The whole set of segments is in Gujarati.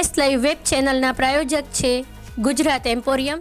એસ લાઈવ વેબ ચેનલના પ્રાયોજક છે ગુજરાત એમ્પોરિયમ.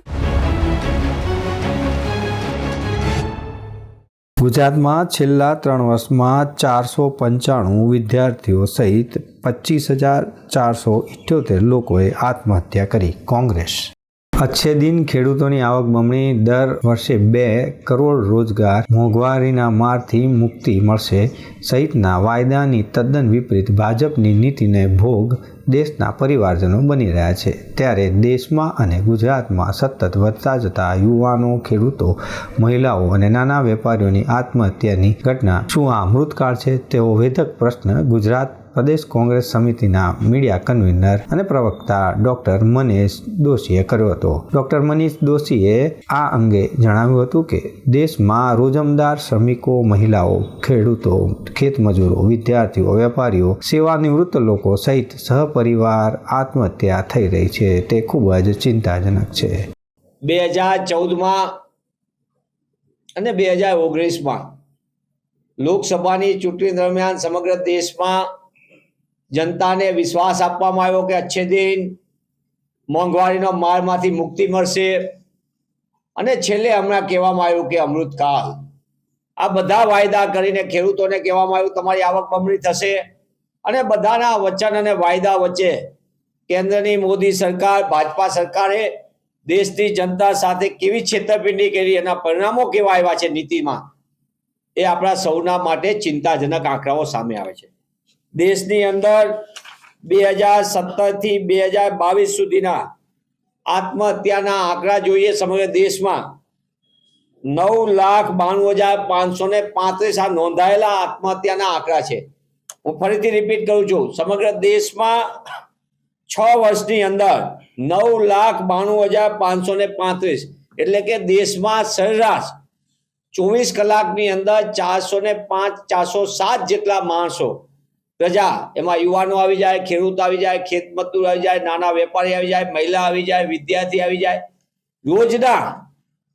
ગુજરાતમાં છેલ્લા ત્રણ વર્ષમાં ચારસો પંચાણું વિદ્યાર્થીઓ સહિત પચીસ હજાર ચારસો ઇઠ્યોતેર લોકોએ આત્મહત્યા કરી કોંગ્રેસ. અચ્છે દિન ખેડૂતોની આવક બમણી દર વર્ષે બે કરોડ રોજગાર મોંઘવારીના મારથી મુક્તિ મળશે. સહિતના વાયદાની તદ્દન વિપરીત ભાજપની નીતિને ભોગ દેશના પરિવારજનો બની રહ્યા છે. ત્યારે દેશમાં અને ગુજરાતમાં સતત વધતા જતા યુવાનો, ખેડૂતો, મહિલાઓ અને નાના વેપારીઓની આત્મહત્યાની ઘટના શું આ મૃતકાળ છે તેવો વેધક પ્રશ્ન ગુજરાત પ્રદેશ કોંગ્રેસ સમિતિના મીડિયા કન્વીનર અને પ્રવક્તા ડોક્ટર મનીષ દોશીએ કર્યો હતો. ડોક્ટર મનીષ દોશીએ આ અંગે જણાવ્યું હતું કે, દેશમાં રોજમદાર શ્રમિકો, મહિલાઓ, ખેડૂતો, ખેતમજૂરો, વિદ્યાર્થીઓ, વેપારીઓ, સેવાનિવૃત્ત લોકો સહિત સહપરિવાર આત્મહત્યા થઈ રહી છે. તે ખૂબ જ ચિંતાજનક છે. બે હજાર ચૌદમાં અને બે હજાર ઓગણીસમાં લોકસભાની ચૂંટણી દરમિયાન સમગ્ર દેશમાં જનતાને વિશ્વાસ આપવામાં આવ્યો કે અચ્છે દિન મોંઘવારીનો મારમાંથી મુક્તિ મળશે. અને છેલ્લે હમણાં કહેવામાં આવ્યું કે અમૃતકાલ આ બધા વાયદા કરીને ખેડૂતોને કહેવામાં આવ્યું, તમારી આવક બમણી થશે. અને બધાના વચન અને વાયદા વચ્ચે કેન્દ્રની મોદી સરકાર, ભાજપા સરકારે દેશની જનતા સાથે કેવી છેતરપિંડી કરી એના પરિણામો કેવા આવ્યા છે નીતિમાં, એ આપણા સૌના માટે ચિંતાજનક આંકડાઓ સામે આવે છે. દેશની અંદર બે હજાર સત્તરથી બે હજાર બાવીસ સુધીના આત્મહત્યાના આંકડા જોઈએ સમગ્ર દેશમાં નવ લાખ બાણું હજાર પાંચસો ને પાંત્રીસ આ નોંધાયેલા આત્મહત્યાના આંકડા છે. હું ફરીથી રિપીટ કરું છું. સમગ્ર દેશમાં છ વર્ષની અંદર નવ લાખ બાણું હજાર પાંચસો ને પાંત્રીસ એટલે કે દેશમાં સરેરાશ ચોવીસ કલાકની અંદર ચારસો ને પાંચ ચારસો સાત જેટલા માણસો પ્રજા, એમાં યુવાનો આવી જાય, ખેડૂત આવી જાય, ખેત મજદૂર આવી જાય, નાના વેપારી આવી જાય, મહિલા આવી જાય, વિદ્યાર્થી આવી જાય. યોજના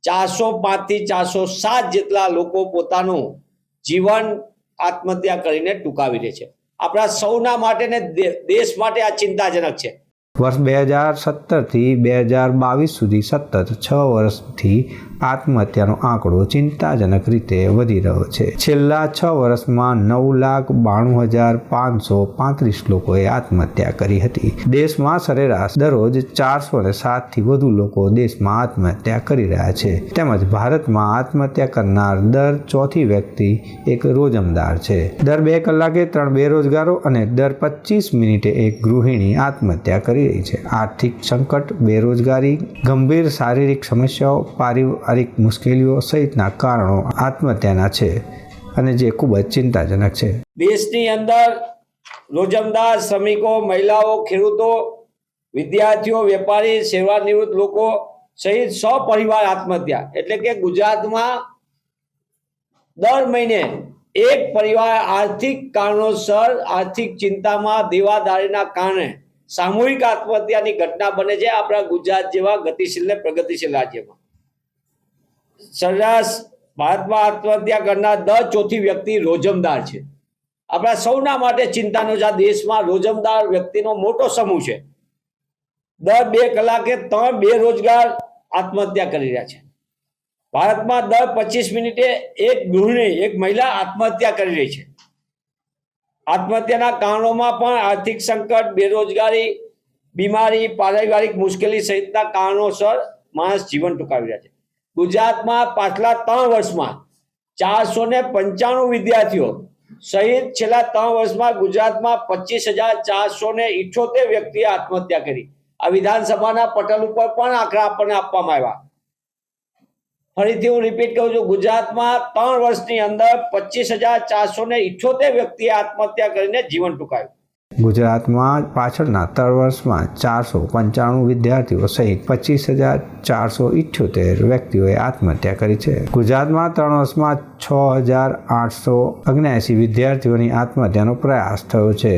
ચારસો પાંચથી ચારસો સાત જેટલા લોકો પોતાનું જીવન આત્મહત્યા કરીને ટૂંકાવી દે છે. આપણા સૌના માટે ને દેશ માટે આ ચિંતાજનક છે. વર્ષ બે હજાર સત્તરથી બે હજાર બાવીસ સુધી સતત છ વર્ષથી આત્મહત્યાનો આંકડો ચિંતાજનક રીતે વધી રહ્યો છે. છેલ્લા છ વર્ષમાં નવ લાખ બાણું હજાર પાંચસો પાંત્રીસ લોકોએ આત્મહત્યા કરી હતી. દેશમાં સરેરાશ દરરોજ ચારસો ને સાતથી વધુ લોકો દેશમાં આત્મહત્યા કરી રહ્યા છે. તેમજ ભારતમાં આત્મહત્યા કરનાર દર ચોથી વ્યક્તિ એક રોજમદાર છે. દર બે કલાકે ત્રણ બેરોજગારો અને દર પચીસ મિનિટે એક ગૃહિણી આત્મહત્યા કરી રહી છે. આર્થિક સંકટ, બેરોજગારી, ગંભીર શારીરિક સમસ્યાઓ, પારિવારિક મુશ્કેલીઓ સહિતના કારણો આત્મહત્યાના છે અને જે ખૂબ જ ચિંતાજનક છે. દેશની અંદર રોજમદાર શ્રમિકો, મહિલાઓ, ખેડૂતો, વિદ્યાર્થીઓ, વેપારી, સેવાનિવૃત્ત લોકો સહિત સો પરિવાર આત્મહત્યા. એટલે કે ગુજરાતમાં દર મહિને એક પરિવાર આર્થિક કારણોસર આર્થિક ચિંતામાં દેવાદારીના કારણે સામૂહિક આત્મહત્યાની ઘટના બને છે આપણા ગુજરાત જેવા ગતિશીલ ને પ્રગતિશીલ રાજ્યમાં. સરેરાશ ભારતમાં આત્મહત્યા કરનાર દર ચોથી વ્યક્તિ રોજમદાર છે. આપણા સૌના માટે ચિંતાનો જ આ દેશમાં રોજમદાર વ્યક્તિનો મોટો સમૂહ છે. દર બે કલાકે ત્રણ બેરોજગાર આત્મહત્યા કરી રહ્યા છે. ભારતમાં દર પચીસ મિનિટે એક ગૃહિણી, એક મહિલા આત્મહત્યા કરી રહી છે. આત્મહત્યાના કારણોમાં પણ આર્થિક સંકટ, બેરોજગારી, બીમારી, પારિવારિક મુશ્કેલી સહિતના કારણોસર માણસ જીવન ટૂંકાવી રહ્યા છે. ગુજરાતમાં પાછલા ત્રણ વર્ષમાં ચારસો ને પંચાણું વિદ્યાર્થીઓ સહિત છેલ્લા ત્રણ વર્ષમાં ગુજરાતમાં પચીસ હજાર ચારસો ને ઇઠોતેર વ્યક્તિએ આત્મહત્યા કરી. આ વિધાનસભાના પટલ ઉપર પણ આંકડા આપણને આપવામાં આવ્યા. ફરીથી હું રિપીટ કહું છું. ગુજરાતમાં ત્રણ વર્ષની અંદર પચીસ હજાર ચારસો ને ઇઠ્યોતેર વ્યક્તિએ આત્મહત્યા કરીને જીવન ટૂંકાવ્યું ગુજરાતમાં પાછળના ત્રણ વર્ષમાં ચારસો પંચાણું વિદ્યાર્થીઓ સહિત પચીસ હજાર ચારસો ઇઠ્યોતેર વ્યક્તિઓએ આત્મહત્યા કરી છે. ગુજરાતમાં ત્રણ વર્ષમાં છ હજાર આઠસો અગ્યાસી વિદ્યાર્થીઓની આત્મહત્યાનો પ્રયાસ થયો છે.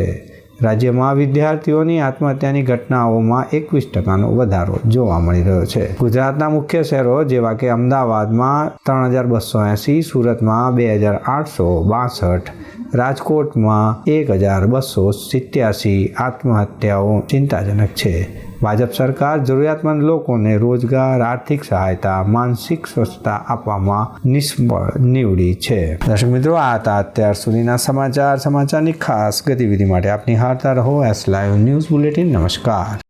રાજ્યમાં વિદ્યાર્થીઓની આત્મહત્યાની ઘટનાઓમાં એકવીસ ટકાનો વધારો જોવા મળી રહ્યો છે. ગુજરાતના મુખ્ય શહેરો જેવા કે અમદાવાદમાં ત્રણ હજાર બસો એંસી, સુરતમાં બે હજાર આઠસો બાસઠ, રાજકોટમાં એક હજાર બસો સિત્યાસી આત્મહત્યાઓ ચિંતાજનક છે. ભાજપ સરકાર જરૂરિયાતમંદ લોકોને રોજગાર, આર્થિક સહાયતા, માનસિક સ્વચ્છતા આપવામાં નિષ્ફળ નીવડી છે. દર્શક મિત્રો, આ હતા અત્યાર સુધીના સમાચાર. સમાચારની ખાસ ગતિવિધિ માટે આપની હારતા રહો. એસ લાઈવ ન્યૂઝ બુલેટિન નમસ્કાર.